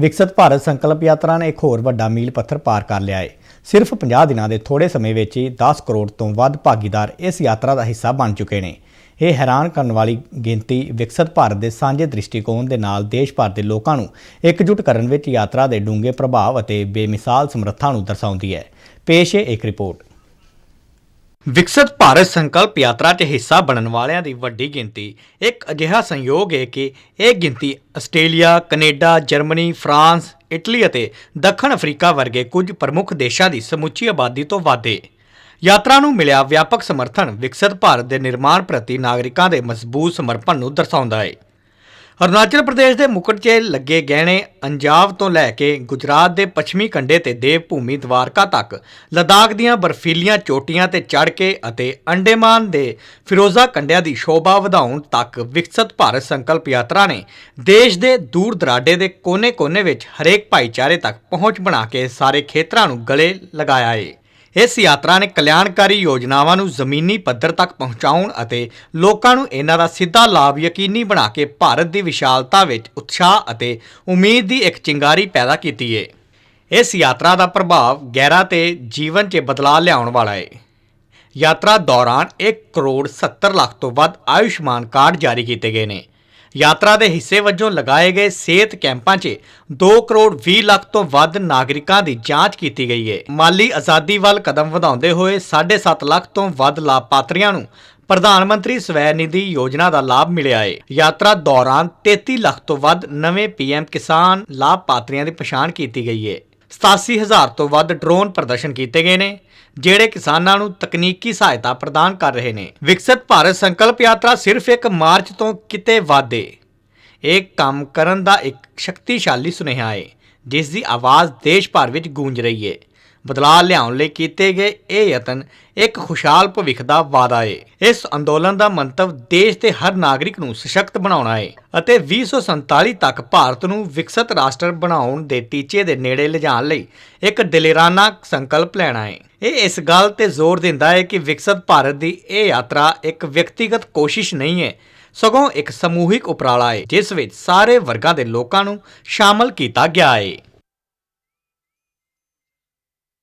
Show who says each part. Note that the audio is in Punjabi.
Speaker 1: ਵਿਕਸਿਤ ਭਾਰਤ ਸੰਕਲਪ ਯਾਤਰਾ ਨੇ ਇੱਕ ਹੋਰ ਵੱਡਾ ਮੀਲ ਪੱਥਰ ਪਾਰ ਕਰ ਲਿਆ ਹੈ ਸਿਰਫ 50 ਦਿਨਾਂ ਦੇ ਥੋੜੇ ਸਮੇਂ ਵਿੱਚ ਹੀ 10 ਕਰੋੜ ਤੋਂ ਵੱਧ ਭਾਗੀਦਾਰ ਇਸ ਯਾਤਰਾ ਦਾ ਹਿੱਸਾ ਬਣ ਚੁੱਕੇ ਨੇ। ਇਹ ਹੈਰਾਨ ਕਰਨ ਵਾਲੀ ਗਿਣਤੀ ਵਿਕਸਿਤ ਭਾਰਤ ਦੇ ਸਾਂਝੇ ਦ੍ਰਿਸ਼ਟੀਕੋਣ ਦੇ ਨਾਲ ਦੇਸ਼ ਭਰ ਦੇ ਲੋਕਾਂ ਨੂੰ ਇਕਜੁੱਟ ਕਰਨ ਵਿੱਚ ਯਾਤਰਾ ਦੇ ਡੂੰਘੇ ਪ੍ਰਭਾਵ ਅਤੇ ਬੇਮਿਸਾਲ ਸਮਰੱਥਾ ਨੂੰ ਦਰਸਾਉਂਦੀ ਹੈ। ਪੇਸ਼ ਹੈ ਇੱਕ ਰਿਪੋਰਟ। ਵਿਕਸਿਤ ਭਾਰਤ ਸੰਕਲਪ ਯਾਤਰਾ 'ਚ ਹਿੱਸਾ ਬਣਨ ਵਾਲਿਆਂ ਦੀ ਵੱਡੀ ਗਿਣਤੀ ਇੱਕ ਅਜਿਹਾ ਸੰਯੋਗ ਹੈ ਕਿ ਇਹ ਗਿਣਤੀ Australia, Canada, Germany, France, Italy ਅਤੇ ਦੱਖਣ ਅਫਰੀਕਾ ਵਰਗੇ ਕੁਝ ਪ੍ਰਮੁੱਖ ਦੇਸ਼ਾਂ ਦੀ ਸਮੁੱਚੀ ਆਬਾਦੀ ਤੋਂ ਵੱਧ ਹੈ। ਯਾਤਰਾ ਨੂੰ ਮਿਲਿਆ ਵਿਆਪਕ ਸਮਰਥਨ ਵਿਕਸਿਤ ਭਾਰਤ ਦੇ ਨਿਰਮਾਣ ਪ੍ਰਤੀ ਨਾਗਰਿਕਾਂ ਦੇ ਮਜ਼ਬੂਤ ਸਮਰਪਣ ਨੂੰ ਦਰਸਾਉਂਦਾ ਹੈ। ਅਰੁਣਾਚਲ ਪ੍ਰਦੇਸ਼ ਦੇ ਮੁਕਟ 'ਚ ਲੱਗੇ ਗਹਿਣੇ ਅੰਜਾਵ ਤੋਂ ਲੈ ਕੇ ਗੁਜਰਾਤ ਦੇ ਪੱਛਮੀ ਕੰਢੇ ਤੇ ਦੇਵ ਭੂਮੀ ਦਵਾਰਕਾ ਤੱਕ, ਲਦਾਖ ਦੀਆਂ ਬਰਫੀਲੀਆਂ ਚੋਟੀਆਂ ਤੇ ਚੜ੍ਹ ਕੇ ਅਤੇ ਅੰਡੇਮਾਨ ਦੇ ਫਿਰੋਜ਼ਾ ਕੰਢਿਆਂ ਦੀ ਸ਼ੋਭਾ ਵਧਾਉਣ ਤੱਕ ਵਿਕਸਿਤ ਭਾਰਤ ਸੰਕਲਪ ਯਾਤਰਾ ਨੇ ਦੇਸ਼ ਦੇ ਦੂਰ ਦਰਾਡੇ ਦੇ ਕੋਨੇ-ਕੋਨੇ ਵਿੱਚ ਹਰੇਕ ਭਾਈਚਾਰੇ ਤੱਕ ਪਹੁੰਚ ਬਣਾ ਕੇ ਸਾਰੇ ਖੇਤਰਾਂ ਨੂੰ ਗਲੇ ਲਗਾਇਆ ਏ। ਇਸ ਯਾਤਰਾ ਨੇ ਕਲਿਆਣਕਾਰੀ ਯੋਜਨਾਵਾਂ ਨੂੰ ਜ਼ਮੀਨੀ ਪੱਧਰ ਤੱਕ ਪਹੁੰਚਾਉਣ ਅਤੇ ਲੋਕਾਂ ਨੂੰ ਇਹਨਾਂ ਦਾ ਸਿੱਧਾ ਲਾਭ ਯਕੀਨੀ ਬਣਾ ਕੇ ਭਾਰਤ ਦੀ ਵਿਸ਼ਾਲਤਾ ਵਿੱਚ ਉਤਸ਼ਾਹ ਅਤੇ ਉਮੀਦ ਦੀ ਇੱਕ ਚਿੰਗਾਰੀ ਪੈਦਾ ਕੀਤੀ ਹੈ ਇਸ ਯਾਤਰਾ ਦਾ ਪ੍ਰਭਾਵ ਗਹਿਰਾ ਤੇ ਜੀਵਨ 'ਚ ਬਦਲਾਅ ਲਿਆਉਣ ਵਾਲਾ ਹੈ ਯਾਤਰਾ ਦੌਰਾਨ 1 ਕਰੋੜ 70 ਲੱਖ ਤੋਂ ਵੱਧ ਆਯੁਸ਼ਮਾਨ ਕਾਰਡ ਜਾਰੀ ਕੀਤੇ ਗਏ ਨੇ। ਯਾਤਰਾ ਦੇ ਹਿੱਸੇ ਵਜੋਂ ਲਗਾਏ ਗਏ ਸਿਹਤ ਕੈਂਪਾਂ 'ਚ 2 ਕਰੋੜ 20 ਲੱਖ ਤੋਂ ਵੱਧ ਨਾਗਰਿਕਾਂ ਦੀ ਜਾਂਚ ਕੀਤੀ ਗਈ ਹੈ ਮਾਲੀ ਆਜ਼ਾਦੀ ਵੱਲ ਕਦਮ ਵਧਾਉਂਦੇ ਹੋਏ 7.5 ਲੱਖ ਤੋਂ ਵੱਧ ਲਾਭਪਾਤਰੀਆਂ ਨੂੰ ਪ੍ਰਧਾਨ ਮੰਤਰੀ ਸਵੈ ਨਿਧੀ ਯੋਜਨਾ ਦਾ ਲਾਭ ਮਿਲਿਆ ਹੈ ਯਾਤਰਾ ਦੌਰਾਨ 33 ਲੱਖ ਤੋਂ ਵੱਧ ਨਵੇਂ ਪੀਐਮ ਕਿਸਾਨ ਲਾਭਪਾਤਰੀਆਂ ਦੀ ਪਛਾਣ ਕੀਤੀ ਗਈ ਹੈ 87000 ਤੋਂ ਵੱਧ ਡਰੋਨ ਪ੍ਰਦਰਸ਼ਨ ਕੀਤੇ ਗਏ ਨੇ, ਜਿਹੜੇ ਕਿਸਾਨਾਂ ਨੂੰ ਤਕਨੀਕੀ ਸਹਾਇਤਾ ਪ੍ਰਦਾਨ ਕਰ ਰਹੇ ਨੇ। ਵਿਕਸਿਤ ਭਾਰਤ ਸੰਕਲਪ ਯਾਤਰਾ ਸਿਰਫ ਇੱਕ ਮਾਰਚ ਤੋਂ ਕਿਤੇ ਵਾਧੇ। ਇਹ ਕੰਮ ਕਰਨ ਦਾ ਇੱਕ ਸ਼ਕਤੀਸ਼ਾਲੀ ਸੁਨੇਹਾ ਹੈ ਜਿਸ ਦੀ ਆਵਾਜ਼ ਦੇਸ਼ ਭਰ ਵਿੱਚ ਗੂੰਜ ਰਹੀ ਹੈ ਬਦਲਾਅ ਲਿਆਉਣ ਲਈ ਕੀਤੇ ਗਏ ਇਹ ਯਤਨ ਇੱਕ ਖੁਸ਼ਹਾਲ ਭਵਿੱਖ ਦਾ ਵਾਅਦਾ ਏ। ਇਸ ਅੰਦੋਲਨ ਦਾ ਮੰਤਵ ਦੇਸ਼ ਦੇ ਹਰ ਨਾਗਰਿਕ ਨੂੰ ਸਸ਼ਕਤ ਬਣਾਉਣਾ ਹੈ ਅਤੇ 2047 ਤੱਕ ਭਾਰਤ ਨੂੰ ਵਿਕਸਿਤ ਰਾਸ਼ਟਰ ਬਣਾਉਣ ਦੇ ਟੀਚੇ ਦੇ ਨੇੜੇ ਲਿਜਾਣ ਲਈ ਇੱਕ ਦਲੇਰਾਨਾ ਸੰਕਲਪ ਲੈਣਾ ਏ। ਇਹ ਇਸ ਗੱਲ ਤੇ ਜ਼ੋਰ ਦਿੰਦਾ ਹੈ ਕਿ ਵਿਕਸਿਤ ਭਾਰਤ ਦੀ ਇਹ ਯਾਤਰਾ ਇੱਕ ਵਿਅਕਤੀਗਤ ਕੋਸ਼ਿਸ਼ ਨਹੀਂ ਹੈ ਸਗੋਂ ਇੱਕ ਸਮੂਹਿਕ ਉਪਰਾਲਾ ਹੈ ਜਿਸ ਵਿੱਚ ਸਾਰੇ ਵਰਗਾਂ ਦੇ ਲੋਕਾਂ ਨੂੰ ਸ਼ਾਮਲ ਕੀਤਾ ਗਿਆ ਹੈ